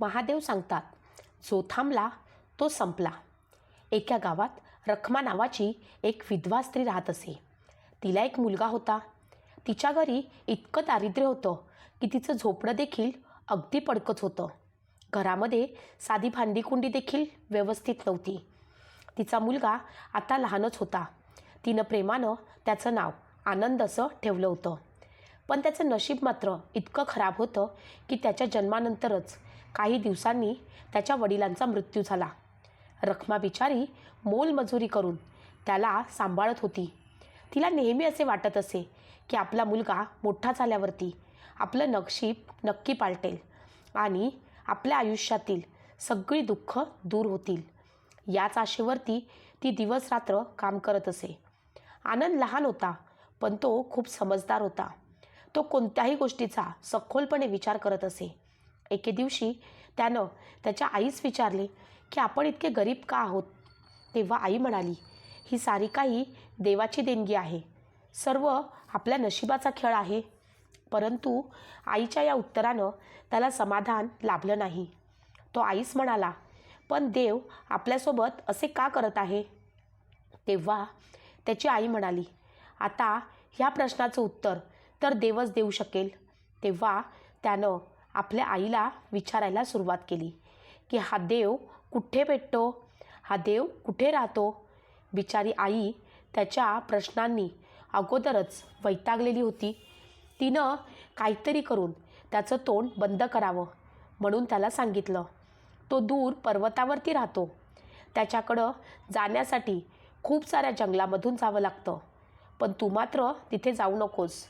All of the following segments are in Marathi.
महादेव सांगतात जो थांबला तो संपला. एका गावात रखमा नावाची एक विधवा स्त्री राहत असे. तिला एक मुलगा होता. तिच्या घरी इतकं दारिद्र्य होतं की तिचं झोपडं देखील अगदी पडकंच होतं. घरामध्ये साधी भांडीकुंडी देखील व्यवस्थित नव्हती. तिचा मुलगा आता लहानच होता. तिनं प्रेमानं त्याचं नाव आनंद असं ठेवलं होतं. पण त्याचं नशीब मात्र इतकं खराब होतं की त्याच्या जन्मानंतरच काही दिवसांनी त्याच्या वडिलांचा मृत्यू झाला. रखमा बिचारी मोलमजुरी करून त्याला सांभाळत होती. तिला नेहमी असे वाटत असे की आपला मुलगा मोठा झाल्यावरती आपलं नक्षीप नक्की पालटेल आणि आपल्या आयुष्यातील सगळी दुःख दूर होतील. याच आशेवरती ती दिवस रात्र काम करत असे. आनंद लहान होता पण तो खूप समजदार होता. तो कोणत्याही गोष्टीचा सखोलपणे विचार करत असे. एके दिवशी त्यानं त्याच्या आईस विचारले की आपण इतके गरीब का आहोत? तेव्हा आई म्हणाली ही सारी काही देवाची देणगी आहे. सर्व आपल्या नशिबाचा खेळ आहे. परंतु आईच्या या उत्तरानं त्याला समाधान लाभलं नाही. तो आईस म्हणाला पण देव आपल्यासोबत असे का करत आहे? तेव्हा त्याची आई म्हणाली आता ह्या प्रश्नाचं उत्तर तर देवच देऊ शकेल. तेव्हा त्यानं आपल्या आईला विचारायला सुरुवात केली की हा देव कुठे भेटतो? हा देव कुठे राहतो? बिचारी आई त्याच्या प्रश्नांनी अगोदरच वैतागलेली होती. तिनं काहीतरी करून त्याचं तोंड बंद करावं म्हणून त्याला सांगितलं. तो दूर पर्वतावरती राहतो. त्याच्याकडं जाण्यासाठी खूप साऱ्या जंगलामधून जावं लागतं. पण तू मात्र तिथे जाऊ नकोस.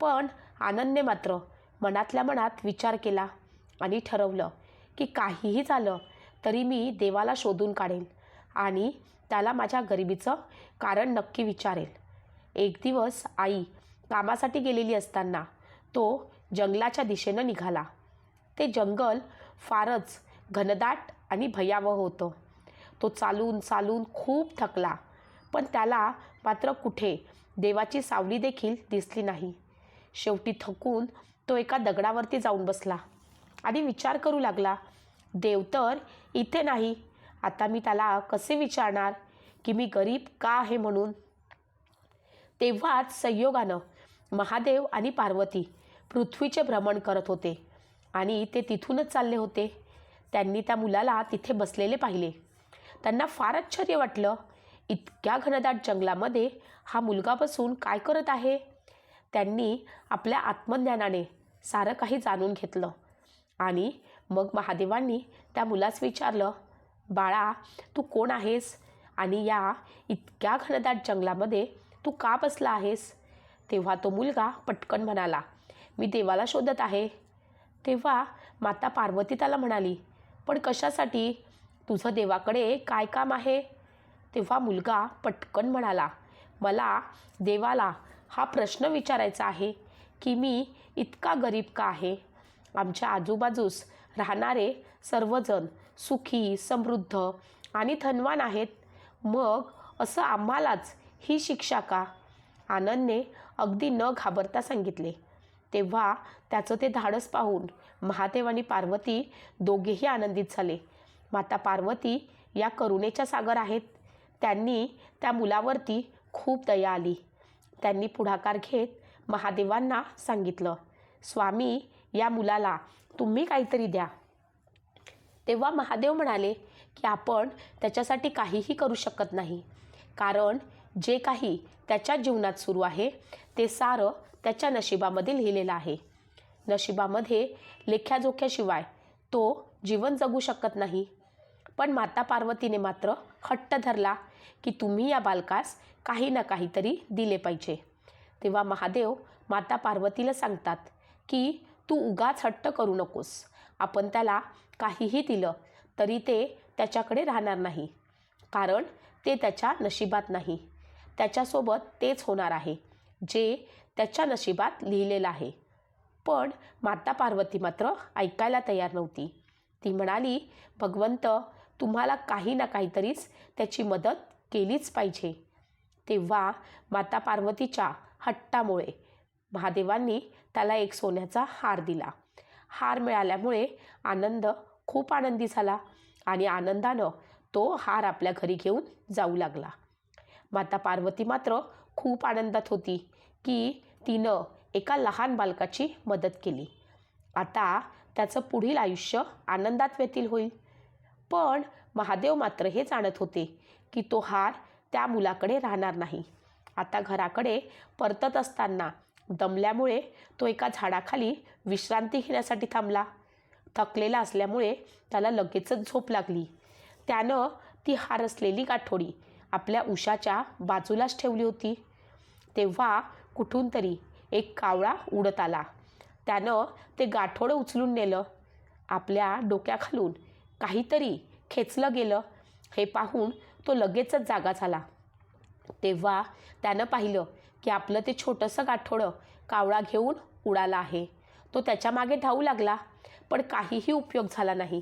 पण आनंदने मात्र मनातल्या मनात विचार केला आणि ठरवलं की काहीही झालं तरी मी देवाला शोधून काढेल आणि त्याला माझ्या गरिबीचं कारण नक्की विचारेल. एक दिवस आई कामासाठी गेलेली असताना तो जंगलाच्या दिशेनं निघाला. ते जंगल फारच घनदाट आणि भयावह होतं. तो चालून चालून खूप थकला पण त्याला मात्र कुठे देवाची सावली देखील दिसली नाही. शेवटी थकून तो एका दगडावरती जाऊन बसला. आणि विचार करू लागला देव तर इथे नाही. आता मी त्याला कसे विचारणार की मी गरीब का आहे म्हणून? तेव्हाच संयोगानं महादेव आणि पार्वती पृथ्वीचे भ्रमण करत होते आणि ते तिथूनच चालले होते. त्यांनी त्या मुलाला तिथे बसलेले पाहिले. त्यांना फार आश्चर्य वाटलं इतक्या घनदाट जंगलामध्ये हा मुलगा बसून काय करत आहे? त्यांनी आपल्या आत्मज्ञानाने सारं काही जाणून घेतलं. आणि मग महादेवांनी त्या मुलास विचारलं बाळा तू कोण आहेस? आणि या इतक्या घनदाट जंगलामध्ये तू का बसला आहेस? तेव्हा तो मुलगा पटकन म्हणाला मी देवाला शोधत आहे. तेव्हा माता पार्वती त्याला म्हणाली पण कशासाठी? तुझं देवाकडे काय काम आहे? तेव्हा मुलगा पटकन म्हणाला मला देवाला हा प्रश्न विचारायचा आहे. की मी इतका गरीब का आहे? आमच्या आजूबाजूस राहणारे सर्वजण सुखी समृद्ध आणि धनवान आहेत. मग असं आम्हालाच ही शिक्षा का? आनंदने अगदी न घाबरता सांगितले. तेव्हा त्याचं ते धाडस पाहून महादेव आणि पार्वती दोघेही आनंदित झाले. माता पार्वती या करुणेच्या सागर आहेत. त्यांनी त्या मुलावरती खूप दया आली. त्यांनी पुढाकार घेत महादेवांना सांगितलं स्वामी या मुलाला तुम्ही काहीतरी द्या. तेव्हा महादेव म्हणाले की आपण त्याच्यासाठी काहीही करू शकत नाही. कारण जे काही त्याच्या जीवनात सुरू आहे ते सारं त्याच्या नशिबामध्ये लिहिलेलं आहे. नशिबामध्ये लेख्याजोख्याशिवाय तो जीवन जगू शकत नाही. पण माता पार्वतीने मात्र हट्ट धरला की तुम्ही या बालकास काही ना काहीतरी दिले पाहिजे. तेव्हा महादेव माता पार्वतीला सांगतात की तू उगाच हट्ट करू नकोस. आपण त्याला काहीही दिलं तरी ते त्याच्याकडे राहणार नाही. कारण ते त्याच्या नशिबात नाही. त्याच्यासोबत तेच होणार आहे जे त्याच्या नशिबात लिहिलेलं आहे. पण माता पार्वती मात्र ऐकायला तयार नव्हती. ती म्हणाली भगवंत तुम्हाला काही ना काहीतरीच त्याची मदत केलीच पाहिजे. तेव्हा माता पार्वतीच्या हट्टामुळे. महादेवांनी त्याला एक सोन्याचा हार दिला. हार मिळाल्यामुळे आनंद खूप आनंदी झाला आणि आनंदानं तो हार आपल्या घरी घेऊन जाऊ लागला. माता पार्वती मात्र खूप आनंदात होती की तिनं एका लहान बालकाची मदत केली. आता त्याचं पुढील आयुष्य आनंदात व्यतील होईल. पण महादेव मात्र हे जाणत होते की तो हार त्या मुलाकडे राहणार नाही. आता घराकडे परतत असताना दमल्यामुळे तो एका झाडाखाली विश्रांती घेण्यासाठी थांबला. थकलेला असल्यामुळे त्याला लगेचच झोप लागली. त्यानं ती हार असलेली गाठोडी आपल्या उशाच्या बाजूलाच ठेवली होती. तेव्हा कुठून तरी एक कावळा उडत आला. त्यानं ते गाठोडं उचलून नेलं. आपल्या डोक्याखालून काहीतरी खेचलं गेलं. हे पाहून तो लगेचच जागा झाला. तेव्हा त्यानं पाहिलं की आपलं ते छोटंसं गाठोडं कावळा घेऊन उडाला आहे. तो त्याच्यामागे धावू लागला पण काहीही उपयोग झाला नाही.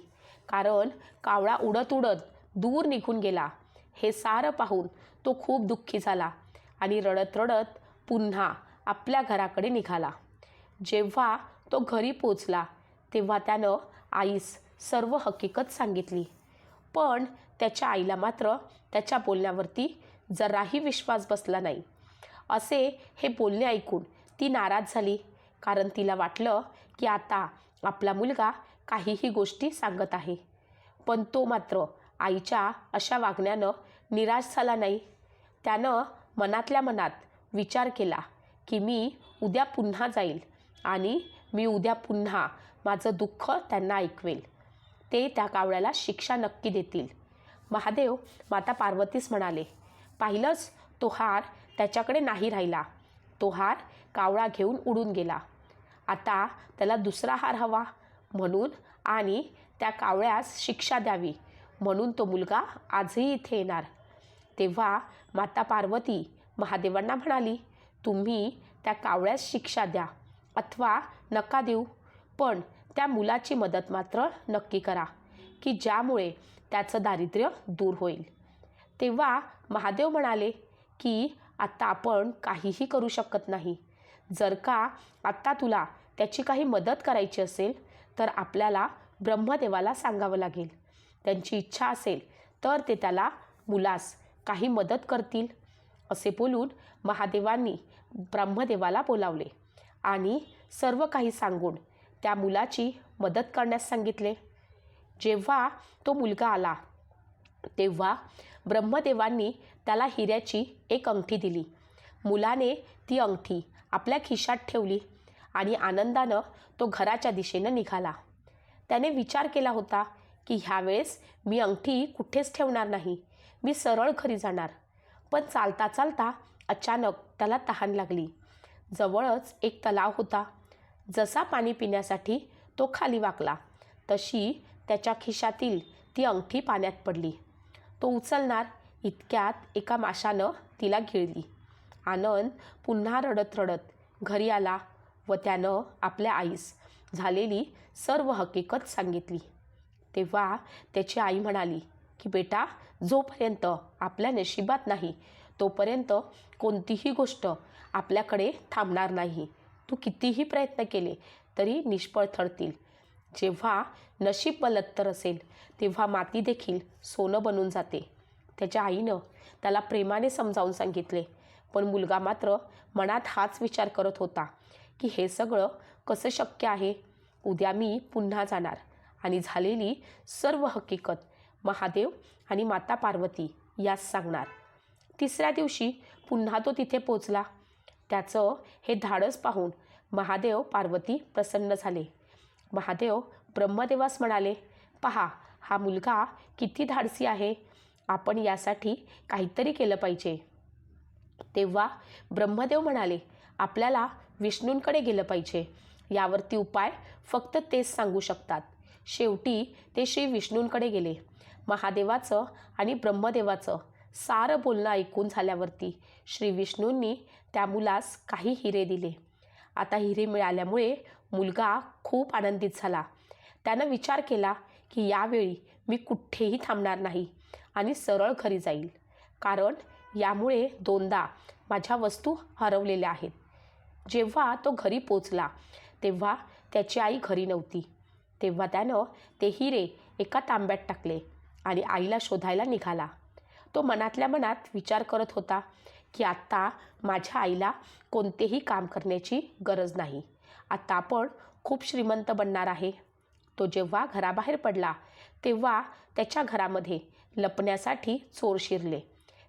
कारण कावळा उडत उडत दूर निघून गेला. हे सारं पाहून तो खूप दुःखी झाला आणि रडत रडत पुन्हा आपल्या घराकडे निघाला. जेव्हा तो घरी पोचला तेव्हा त्यानं आईस सर्व हकीकत सांगितली. पण त्याच्या आईला मात्र त्याच्या बोलण्यावरती जराही विश्वास बसला नाही. असे हे बोलणे ऐकून ती नाराज झाली. कारण तिला वाटलं की आता आपला मुलगा काहीही गोष्टी सांगत आहे. पण तो मात्र आईच्या अशा वागण्यानं निराश झाला नाही. त्यानं मनातल्या मनात विचार केला की मी उद्या पुन्हा जाईल आणि मी उद्या पुन्हा माझं दुःख त्यांना ऐकवेल. ते त्या कावळ्याला शिक्षा नक्की देतील. महादेव माता पार्वतीस म्हणाले पाहिलंच तो हार त्याच्याकडे नाही राहिला. तो हार कावळा घेऊन उडून गेला. आता त्याला दुसरा हार हवा म्हणून आणि त्या कावळ्यास शिक्षा द्यावी म्हणून तो मुलगा आजही इथे येणार. तेव्हा माता पार्वती महादेवांना म्हणाली तुम्ही त्या कावळ्यास शिक्षा द्या अथवा नका देऊ पण त्या मुलाची मदत मात्र नक्की करा की ज्यामुळे त्याचं दारिद्र्य दूर होईल. तेव्हा महादेव म्हणाले की आत्ता आपण काहीही करू शकत नाही. जर का आत्ता तुला त्याची काही मदत करायची असेल तर आपल्याला ब्रह्मदेवाला सांगावं लागेल. त्यांची इच्छा असेल तर ते त्याला मुलास काही मदत करतील. असे बोलून महादेवांनी ब्रह्मदेवाला बोलावले आणि सर्व काही सांगून त्या मुलाची मदत करण्यास सांगितले. जेव्हा तो मुलगा आला तेव्हा ब्रह्मदेवांनी त्याला हिऱ्याची एक अंगठी दिली. मुलाने ती अंगठी आपल्या खिशात ठेवली आणि आनंदानं तो घराच्या दिशेनं निघाला. त्याने विचार केला होता की ह्यावेळेस मी अंगठी कुठेच ठेवणार नाही मी सरळ घरी जाणार. पण चालता चालता अचानक त्याला तहान लागली. जवळच एक तलाव होता. जसा पाणी पिण्यासाठी तो खाली वाकला तशी त्याच्या खिशातील ती अंगठी पाण्यात पडली. तो उचलणार इतक्यात एका माशानं तिला गिळली आनंद पुन्हा रडत रडत घरी आला व त्यानं आपल्या आईस झालेली सर्व हकीकत सांगितली. तेव्हा त्याची आई म्हणाली की बेटा जोपर्यंत आपल्या नशिबात नाही तोपर्यंत कोणतीही गोष्ट आपल्याकडे थांबणार नाही. तू कितीही प्रयत्न केले तरी निष्फळ ठरतील. जेव्हा नशीब बलत्तर असेल तेव्हा माती देखील सोनं बनून जाते. त्याच्या आईनं त्याला प्रेमाने समजावून सांगितले. पण मुलगा मात्र मनात हाच विचार करत होता की हे सगळं कसं शक्य आहे? उद्या मी पुन्हा जाणार आणि झालेली सर्व हकीकत महादेव आणि माता पार्वती यास सांगणार. तिसऱ्या दिवशी पुन्हा तो तिथे पोचला. त्याचं हे धाडस पाहून महादेव पार्वती प्रसन्न झाले. महादेव ब्रह्मदेवास म्हणाले पहा हा मुलगा किती धाडसी आहे. आपण यासाठी काहीतरी केलं पाहिजे. तेव्हा ब्रह्मदेव म्हणाले आपल्याला विष्णूंकडे गेलं पाहिजे. यावरती उपाय फक्त तेच सांगू शकतात. शेवटी ते श्री विष्णूंकडे गेले. महादेवाचं आणि ब्रह्मदेवाचं सारं बोलणं ऐकून झाल्यावरती श्री विष्णूंनी त्या मुलास काही हिरे दिले. आता हिरे मिळाल्यामुळे मुलगा खूप आनंदित झाला. त्यानं विचार केला की यावेळी मी कुठेही थांबणार नाही आणि सरळ घरी जाईल. कारण यामुळे दोनदा माझ्या वस्तू हरवलेल्या आहेत. जेव्हा तो घरी पोचला तेव्हा त्याची आई घरी नव्हती. तेव्हा त्यानं ते हिरे एका तांब्यात टाकले आणि आईला शोधायला निघाला. तो मनातल्या मनात विचार करत होता की आत्ता माझ्या आईला कोणतेही काम करण्याची गरज नाही. आता आपण खूप श्रीमंत बनणार आहे. तो जेव्हा घराबाहेर पडला तेव्हा त्याच्या घरामध्ये लपण्यासाठी चोर शिरले.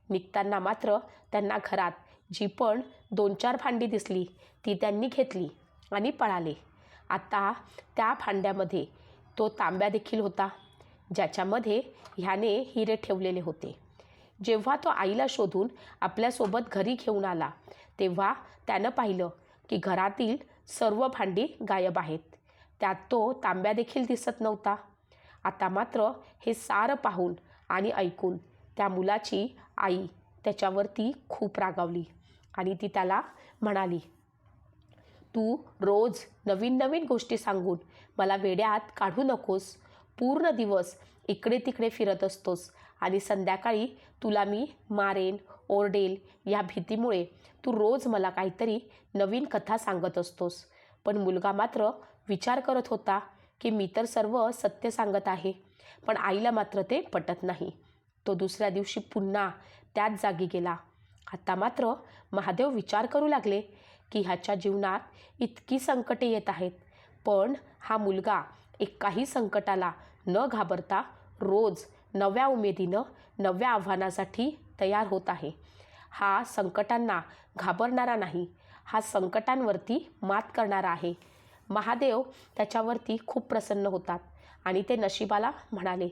निघताना मात्र त्यांना घरात जी पण दोन चार भांडी दिसली ती त्यांनी घेतली आणि पळाले. आता त्या भांड्यामध्ये तो तांब्या देखील होता ज्याच्यामध्ये ह्याने हिरे ठेवलेले होते. जेव्हा तो आईला शोधून आपल्यासोबत घरी घेऊन आला तेव्हा त्यानं पाहिलं की घरातील सर्व भांडी गायब आहेत. त्यात तो तांब्या देखील दिसत नव्हता. आता मात्र हे सारं पाहून आणि ऐकून त्या मुलाची आई त्याच्यावरती खूप रागावली आणि ती त्याला म्हणाली तू रोज नवीन नवीन गोष्टी सांगून मला वेड्यात काढू नकोस. पूर्ण दिवस इकडे तिकडे फिरत असतोस आणि संध्याकाळी तुला मी मारेन ओरडेल या भीतीमुळे तू रोज मला काहीतरी नवीन कथा सांगत असतोस. पण मुलगा मात्र विचार करत होता की मी तर सर्व सत्य सांगत आहे पण आईला मात्र ते पटत नाही. तो दुसऱ्या दिवशी पुन्हा त्याच जागी गेला. आता मात्र महादेव विचार करू लागले की ह्याच्या जीवनात इतकी संकटे येत आहेत पण हा मुलगा एकाही संकटाला न घाबरता रोज नव्या उमेदीनं नव्या आव्हानासाठी तयार होत आहे. हा संकटांना घाबरणारा नाही हा संकटांवरती मात करणारा आहे. महादेव त्याच्यावरती खूप प्रसन्न होतात आणि ते नशिबाला म्हणाले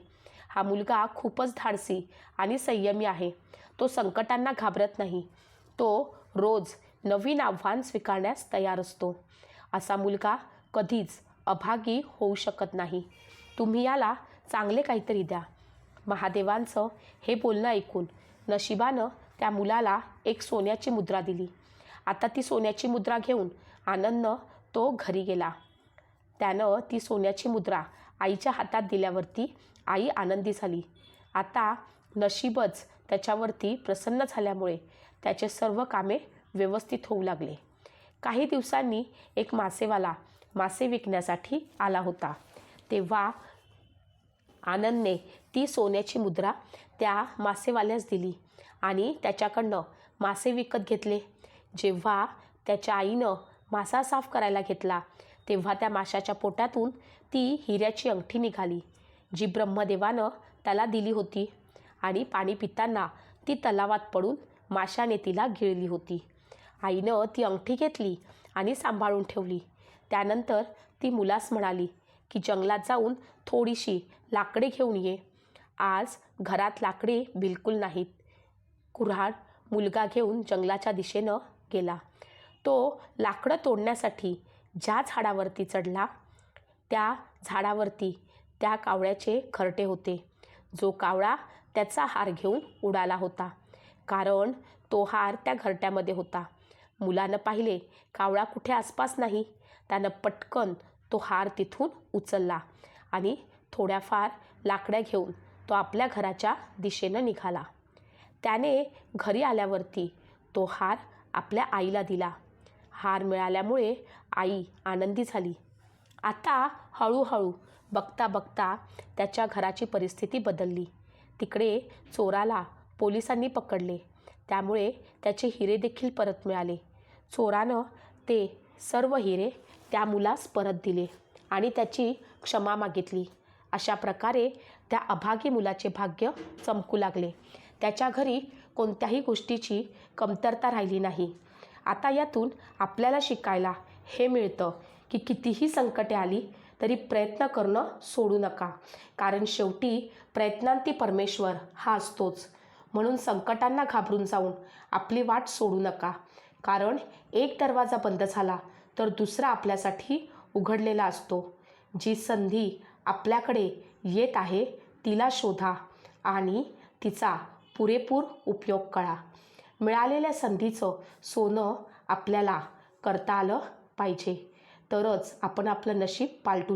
हा मुलगा खूपच धाडसी आणि संयमी आहे. तो संकटांना घाबरत नाही. तो रोज नवीन आव्हान स्वीकारण्यास तयार असतो. असा मुलगा कधीच अभागी होऊ शकत नाही. तुम्ही याला चांगले काहीतरी द्या. महादेवांचं हे बोलणं ऐकून नशिबानं त्या मुलाला एक सोन्याची मुद्रा दिली. आता ती सोन्याची मुद्रा घेऊन आनंदनं तो घरी गेला. त्यानं ती सोन्याची मुद्रा आईच्या हातात दिल्यावरती आई आनंदी झाली. आता नशीबच त्याच्यावरती प्रसन्न झाल्यामुळे त्याचे सर्व कामे व्यवस्थित होऊ लागले. काही दिवसांनी एक मासेवाला मासे विकण्यासाठी आला होता. तेव्हा आनंदने ती सोन्याची मुद्रा त्या मासेवाल्यास दिली आणि त्याच्याकडनं मासे विकत घेतले. जेव्हा त्याच्या आईनं मासा साफ करायला घेतला तेव्हा त्या माशाच्या पोटातून ती हिऱ्याची अंगठी निघाली जी ब्रह्मदेवानं त्याला दिली होती आणि पाणी पिताना ती तलावात पडून माशाने तिला गिळली होती. आईनं ती अंगठी घेतली आणि सांभाळून ठेवली. त्यानंतर ती मुलास म्हणाली की जंगलात जाऊन थोडीशी लाकडे घेऊन ये. आज घरात लाकडी बिलकुल नाहीत. कुऱ्हाड मुलगा घेऊन जंगलाच्या दिशेनं गेला. तो लाकडं तोडण्यासाठी ज्या झाडावरती चढला त्या झाडावरती त्या कावळ्याचे घरटे होते. जो कावळा त्याचा हार घेऊन उडाला होता कारण तो हार त्या घरट्यामध्ये होता. मुलानं पाहिले कावळा कुठे आसपास नाही. त्यानं पटकन तो हार तिथून उचलला आणि थोड्याफार लाकड्या घेऊन तो आपल्या घराच्या दिशेनं निघाला. त्याने घरी आल्यावरती तो हार आपल्या आईला दिला. हार मिळाल्यामुळे आई आनंदी झाली. आता हळूहळू बघता बघता त्याच्या घराची परिस्थिती बदलली. तिकडे चोराला पोलिसांनी पकडले. त्यामुळे त्याचे हिरे देखील परत मिळाले. चोरानं ते सर्व हिरे त्या मुलास परत दिले आणि त्याची क्षमा मागितली. अशा प्रकारे त्या अभागी मुलाचे भाग्य चमकू लागले. त्याच्या घरी कोणत्याही गोष्टीची कमतरता राहिली नाही. आता यातून आपल्याला शिकायला हे मिळतं की कितीही संकटे आली तरी प्रयत्न करणं सोडू नका. कारण शेवटी प्रयत्नांती परमेश्वर हा असतोच. म्हणून संकटांना घाबरून जाऊन आपली वाट सोडू नका. कारण एक दरवाजा बंद झाला तर दुसरा आपल्यासाठी उघडलेला असतो. जी संधी आपल्याकडे येत आहे तिला शोधा आणि तिचा पुरेपूर उपयोग करा. मिळालेल्या संधीचं सोनं आपल्याला करता आलं पाहिजे. तरच आपण आपलं नशीब पालटू शकतो.